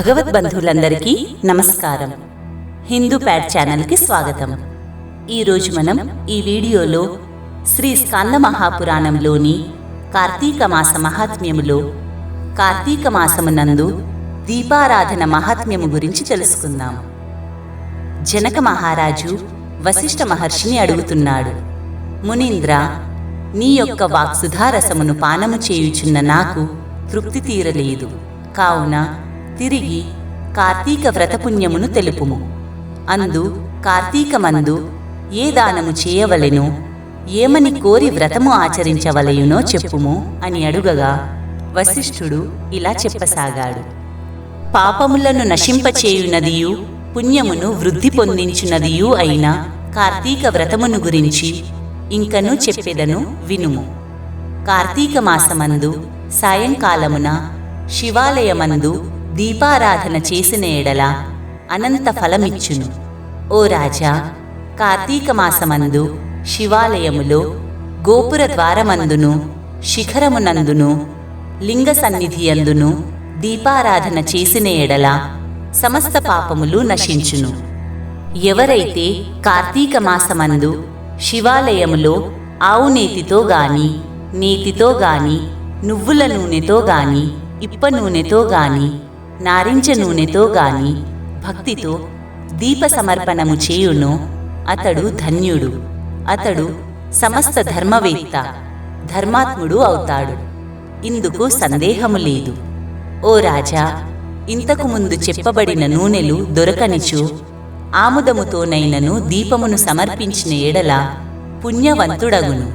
భగవద్బంధువులందరికీ నమస్కారం. హిందూ ప్యాడ్ ఛానల్కి స్వాగతం. ఈరోజు మనం ఈ వీడియోలో శ్రీ స్కంద మహాపురాణంలోని కార్తీక మాస మహాత్మ్యములో కార్తీక మాసమునందు దీపారాధన మహాత్మ్యము గురించి తెలుసుకుందాం. జనక మహారాజు వశిష్ఠ మహర్షిని అడుగుతున్నాడు మునీంద్ర నీ యొక్క వాక్సుధారసమును పానము చేయుచున్న నాకు తృప్తి తీరలేదు. కావున తిరిగి కార్తీక వ్రతపుణ్యమును తెలుపుము. అందు కార్తీకమందు ఏ దానము చేయవలెనో? ఏమని కోరి వ్రతము ఆచరించవలయునో చెప్పుము అని అడుగగా వశిష్ఠుడు ఇలా చెప్పసాగాడు. పాపములను నశింపచేయునదియు పుణ్యమును వృద్ధి పొందించునదియు అయిన కార్తీక వ్రతమును గురించి ఇంకను చెప్పెదను వినుము. కార్తీక మాసమందు సాయంకాలమున శివాలయమందు దీపారాధన చేసిన ఎడల అనంత ఫలమిచ్చును. ఓ రాజా కార్తీక మాసమందు శివాలయములో గోపుర ద్వారమందును శిఖరమునందును లింగ సన్నిధియందును దీపారాధన చేసిన ఎడల సమస్త పాపములు నశించును. ఎవరైతే కార్తీక మాసమందు శివాలయములో ఆవు నేతితో గాని నేతితో గాని నువ్వుల నూనెతో గాని ఇప్ప నూనెతో గాని నారింజ నూనెతో గాని భక్తితో దీప సమర్పణము చేయునో. అతడు ధన్యుడు. అతడు సమస్త ధర్మవేత్త. ధర్మాత్ముడు అవుతాడు. ఇందుకు సందేహము లేదు. ఓ రాజా ఇంతకు ముందు చెప్పబడిన నూనెలు దొరకనిచు ఆముదముతోనైనను దీపమును సమర్పించిన ఎడల పుణ్యవంతుడగును.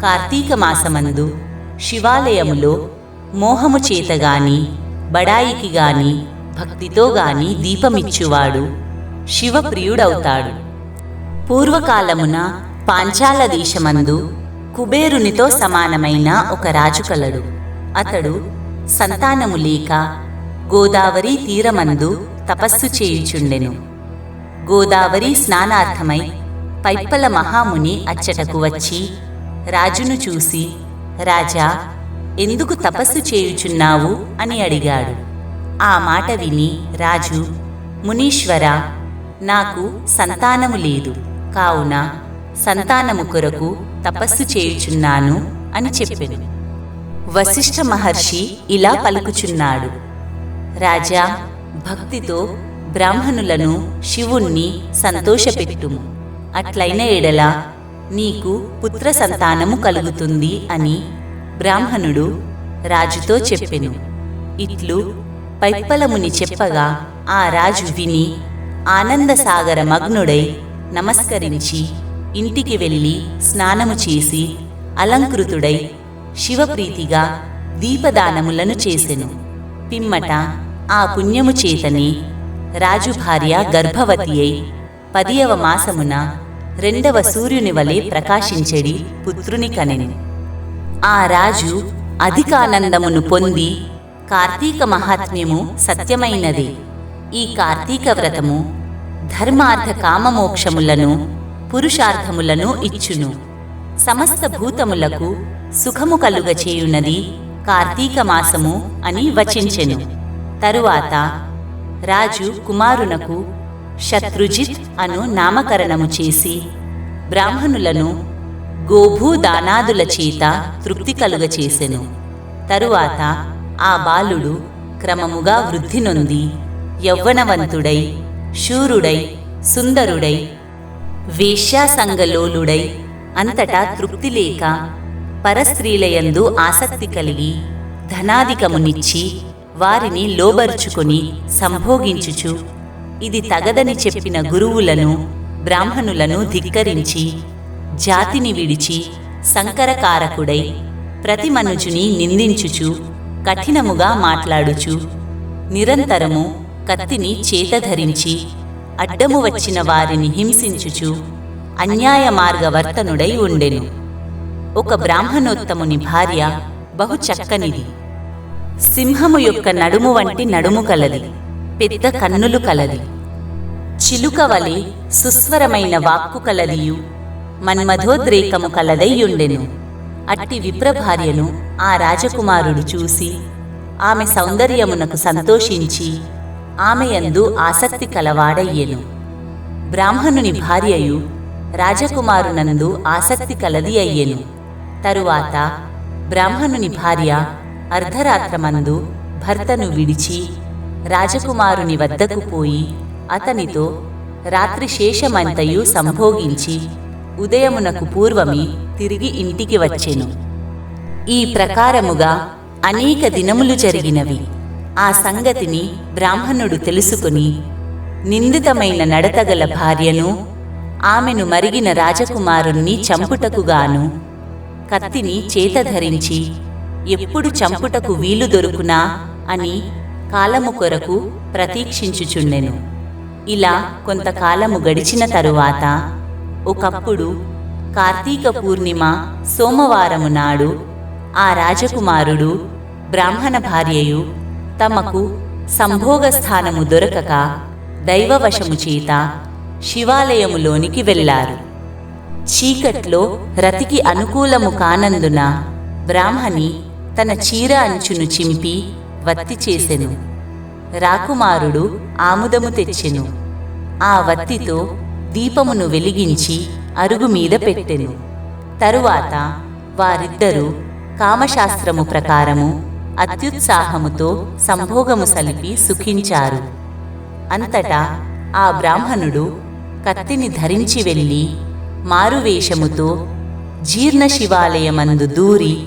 కార్తీక మాసమందు శివాలయములో మోహము చేతగాని బడాయికి గాని భక్తితో గాని దీపమిచ్చువాడు శివప్రియుడవుతాడు. పూర్వకాలమున పాంచాల దేశమందు కుబేరునితో సమానమైన ఒక రాజు కలడు. అతడు సంతానము లేక గోదావరి తీరమందు తపస్సు చేయుచుండెను. గోదావరి స్నానార్థమై పైప్పల మహాముని అచ్చటకు వచ్చి రాజును చూసి రాజా ఎందుకు తపస్సు చేయుచున్నావు అని అడిగాడు. ఆ మాట విని రాజు మునీశ్వర నాకు సంతానము లేదు. కావున సంతానము కొరకు తపస్సు చేయుచున్నాను అని చెప్పెను. వశిష్ఠ మహర్షి ఇలా పలుకుచున్నాడు. రాజా భక్తితో బ్రాహ్మణులను శివుణ్ణి సంతోషపెట్టుము. అట్లైన ఎడల నీకు పుత్ర సంతానము కలుగుతుంది అని బ్రాహ్మణుడు రాజుతో చెప్పెను. ఇట్లు పైప్పలముని చెప్పగా ఆ రాజు విని ఆనందసాగర మగ్నుడై నమస్కరించి ఇంటికి వెళ్ళి స్నానము చేసి అలంకృతుడై శివప్రీతిగా దీపదానములను చేసెను. పిమ్మట ఆ పుణ్యము చేతని రాజు భార్య గర్భవతి అయి పదియవ మాసమున రెండవ సూర్యుని వలె ప్రకాశించెడి పుత్రుని కనెను. ఆ రాజు అధికానందమును పొంది కార్తీక మహాత్మ్యము సత్యమైనది. ఈ కార్తీక వ్రతము ధర్మార్థ కామమోక్షములను పురుషార్థములను ఇచ్చును. సమస్త భూతములకు సుఖము కలుగ చేయునది కార్తీక మాసము అని వచించెను. తరువాత రాజు కుమారునకు శత్రుజిత్ అను నామకరణము చేసి బ్రాహ్మణులను గోభూదానాదుల చేత తృప్తి కలుగచేసెను. తరువాత ఆ బాలుడు క్రమముగా వృద్ధి నొంది యౌవనవంతుడై శూరుడై సుందరుడై వేశ్యాసంగలోలుడై అంతటా తృప్తి లేక పరస్త్రీలయందు ఆసక్తి కలిగి ధనాధికమునిచ్చి వారిని లోబర్చుకొని సంభోగించుచు. ఇది తగదని చెప్పిన గురువులను బ్రాహ్మణులను ధిక్కరించి జాతిని విడిచి సంకరకారకుడై ప్రతి మనుజుని నిందించుచు కఠినముగా మాట్లాడుచు నిరంతరము కత్తిని చేతధరించి అడ్డము వచ్చిన వారిని హింసించుచు అన్యాయ మార్గవర్తనుడై ఉండెను. ఒక బ్రాహ్మణోత్తముని భార్య బహు చక్కనిది. సింహము యొక్క నడుము వంటి నడుము కలది పెద్ద కన్నులు కలది. చిలుక వలె సుస్వరమైన వాక్కు కలదియు. మన్మధోద్రేకము కలదయ్యుండెను. అట్టి విప్రభార్యను ఆ రాజకుమారుడు చూసి ఆమె సౌందర్యమునకు సంతోషించి ఆమెయందు ఆసక్తి కలవాడయ్యెను. బ్రాహ్మణుని భార్యయు రాజకుమారునందు ఆసక్తి కలది అయ్యెను. తరువాత బ్రాహ్మణుని భార్య అర్ధరాత్రమందు భర్తను విడిచి రాజకుమారుని వద్దకు పోయి అతనితో రాత్రి శేషమంతయు సంభోగించి ఉదయమునకు పూర్వమే తిరిగి ఇంటికి వచ్చెను. ఈ ప్రకారముగా అనేక దినములు జరిగినవి. ఆ సంగతిని బ్రాహ్మణుడు తెలుసుకుని నిందితమైన నడతగల భార్యను ఆమెను మరిగిన రాజకుమారుణ్ణి చంపుటకుగాను కత్తిని చేతధరించి ఎప్పుడు చంపుటకు వీలు దొరుకునా అని కాలము కొరకు ప్రతీక్షించుచుండెను. ఇలా కొంతకాలము గడిచిన తరువాత ఒకప్పుడు కార్తీక పూర్ణిమ సోమవారము నాడు ఆ రాజకుమారుడు బ్రాహ్మణ భార్యయు తమకు సంభోగ స్థానము దొరకక దైవవశము చేత శివాలయములోనికి వెళ్ళారు. చీకట్లో రతికి అనుకూలము కానందున బ్రాహ్మణి తన చీర అంచును చింపి వత్తి చేసెను. రాకుమారుడు ఆముదము తెచ్చెను. ఆ వత్తితో దీపమును వెలిగించి అరుగు మీద పెట్టెను. తరువాత వారిద్దరూ కామశాస్త్రము ప్రకారము అత్యుత్సాహముతో సంభోగము సలిపి సుఖించారు. అంతటా ఆ బ్రాహ్మణుడు కత్తిని ధరించి వెళ్ళి మారువేషముతో జీర్ణ శివాలయమందు దూరి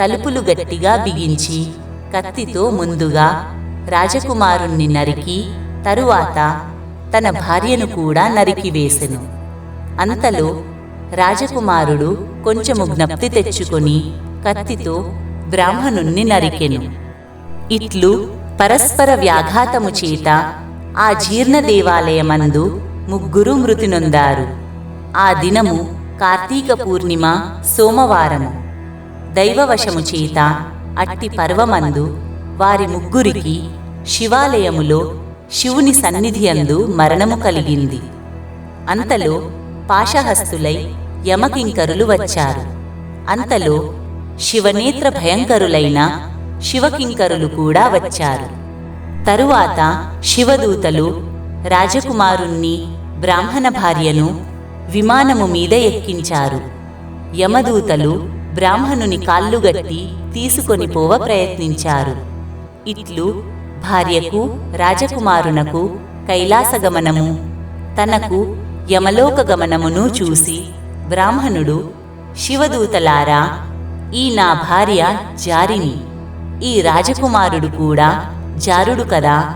తలుపులు గట్టిగా బిగించి కత్తితో ముందుగా రాజకుమారుణ్ణి నరికి తరువాత తన భార్యను కూడా నరికివేసెను. అంతలో రాజకుమారుడు కొంచెము జ్ఞప్తి తెచ్చుకొని కత్తితో బ్రాహ్మణుణ్ణి నరికెను. ఇట్లు పరస్పర వ్యాఘాతము చేత ఆ జీర్ణ దేవాలయమందు ముగ్గురు మృతి నొందారు ఆ దినము కార్తీక పూర్ణిమ సోమవారము. దైవవశము చేత అట్టి పర్వమందు వారి ముగ్గురికి శివాలయములో శివుని సన్నిధి అందు మరణము కలిగింది. అంతలో పాశహస్తులై యమకింకరులు వచ్చారు. అంతలో శివనేత్ర భయంకరులైన శివకింకరులు కూడా వచ్చారు. తరువాత శివదూతలు రాజకుమారుణ్ణి బ్రాహ్మణ భార్యను విమానము మీద ఎక్కించారు. యమదూతలు బ్రాహ్మణుని కాళ్ళుగట్టి తీసుకొని పోవ ప్రయత్నించారు. ఇట్లు భార్యకు రాజకుమారునకు కైలాసగమనము. తనకు యమలోక గమనమును చూసి బ్రాహ్మణుడు శివదూతలారా ఈ నా భార్య జారిని. ఈ రాజకుమారుడు కూడా జారుడు కదా?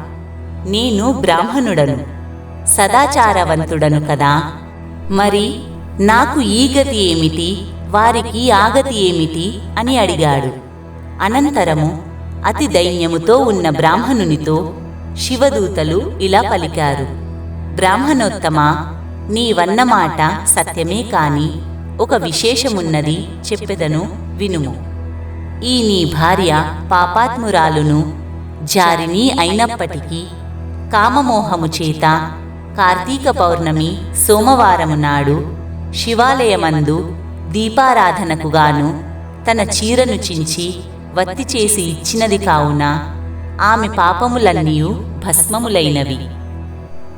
నేను బ్రాహ్మణుడను సదాచారవంతుడను కదా? మరి నాకు ఈ గతి ఏమిటి? వారికి ఆ గతి ఏమిటి? అని అడిగాడు. అనంతరము అతి దైన్యముతో ఉన్న బ్రాహ్మణునితో శివదూతలు ఇలా పలికారు. బ్రాహ్మణోత్తమ నీవన్నమాట సత్యమే కాని ఒక విశేషమున్నది చెప్పెదను వినుము. ఈ నీ భార్య పాపాత్మురాలును జారిని అయినప్పటికీ కామమోహము చేత కార్తీక పౌర్ణమి సోమవారము నాడు శివాలయమందు దీపారాధనకుగాను తన చీరను చించి వత్తి చేసి ఇచ్చినది కావున ఆమె పాపములన్నీయు భస్మములైనవి.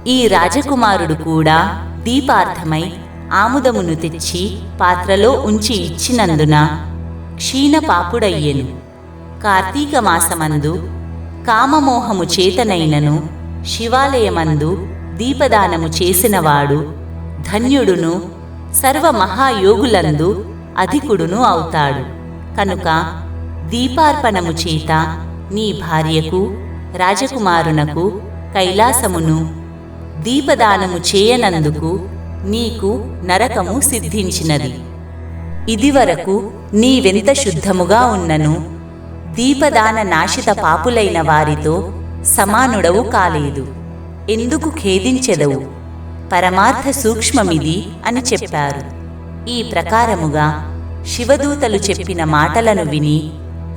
ఈ రాజకుమారుడు కూడా దీపార్థమై ఆముదమును తెచ్చి పాత్రలో ఉంచి ఇచ్చినందున క్షీణపాపుడయ్యెను కార్తీక మాసమందు కామమోహము చేతనైనను శివాలయమందు దీపదానము చేసినవాడు ధన్యుడును సర్వమహాయోగులందు అధికుడును అవుతాడు. కనుక దీపార్పణము చేత నీ భార్యకు రాజకుమారునకు కైలాసమును దీపదానము చేయనందుకు నీకు నరకము సిద్ధించినది. ఇదివరకు నీవెంత శుద్ధముగా ఉన్నను? దీపదాన నాశిత పాపులైన వారితో సమానుడవు కాలేదు. ఎందుకు ఖేదించెదవు? పరమార్థ సూక్ష్మమిది అని చెప్పారు. ఈ ప్రకారముగా శివదూతలు చెప్పిన మాటలను విని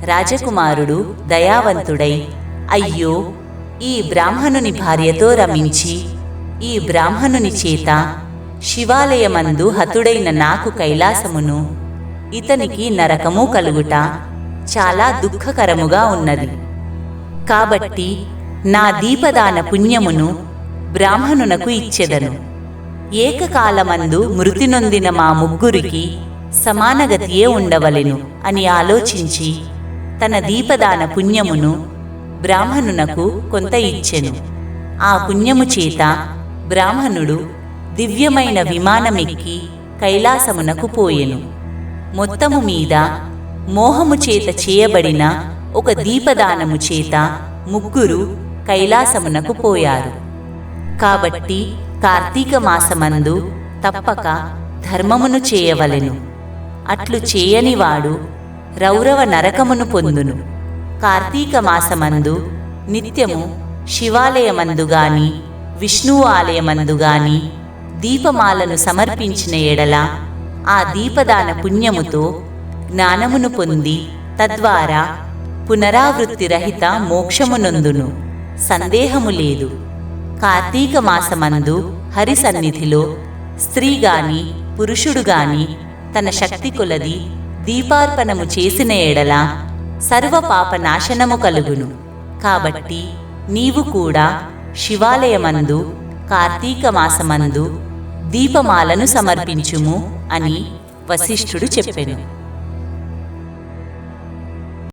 రాజకుమారుడు దయావంతుడై అయ్యో ఈ బ్రాహ్మణుని భార్యతో రమించి ఈ బ్రాహ్మణుని చేత శివాలయమందు హతుడైన నాకు కైలాసమును ఇతనికి నరకము కలుగుట చాలా దుఃఖకరముగా ఉన్నది. కాబట్టి నా దీపదాన పుణ్యమును బ్రాహ్మణునకు ఇచ్చెదను. ఏకకాలమందు మృతి నొందిన మా ముగ్గురికి సమానగతియే ఉండవలెను అని ఆలోచించి తన దీపదాన పుణ్యమును బ్రాహ్మణునకు కొంత ఇచ్చెను. ఆ పుణ్యము చేత బ్రాహ్మణుడు దివ్యమైన విమానమెక్కి కైలాసమునకు పోయెను. మొత్తము మీద మోహము చేత చేయబడిన ఒక దీపదానము చేత ముగ్గురు కైలాసమునకు పోయారు. కాబట్టి కార్తీక మాసమందు తప్పక ధర్మమును చేయవలెను. అట్లు చేయనివాడు రౌరవ నరకమును పొందును. కార్తీక మాసమందు నిత్యము శివాలయమందు గాని విష్ణువు ఆలయమందు గాని దీపమాలను సమర్పించిన ఎడల ఆ దీపదాన పుణ్యముతో జ్ఞానమును పొంది తద్వారా పునరావృత్తి రహిత మోక్షమునొందును. సందేహము లేదు. కార్తీక మాసమందు హరి సన్నిధిలో స్త్రీ గాని పురుషుడు గాని తన శక్తి కొలది దీపార్పణము చేసిన ఎడల సర్వపాప నాశనము కలుగును. కాబట్టి నీవు కూడా శివాలయమందు కార్తీక మాసమందు దీపమాలను సమర్పించుము అని వశిష్ఠుడు చెప్పెను.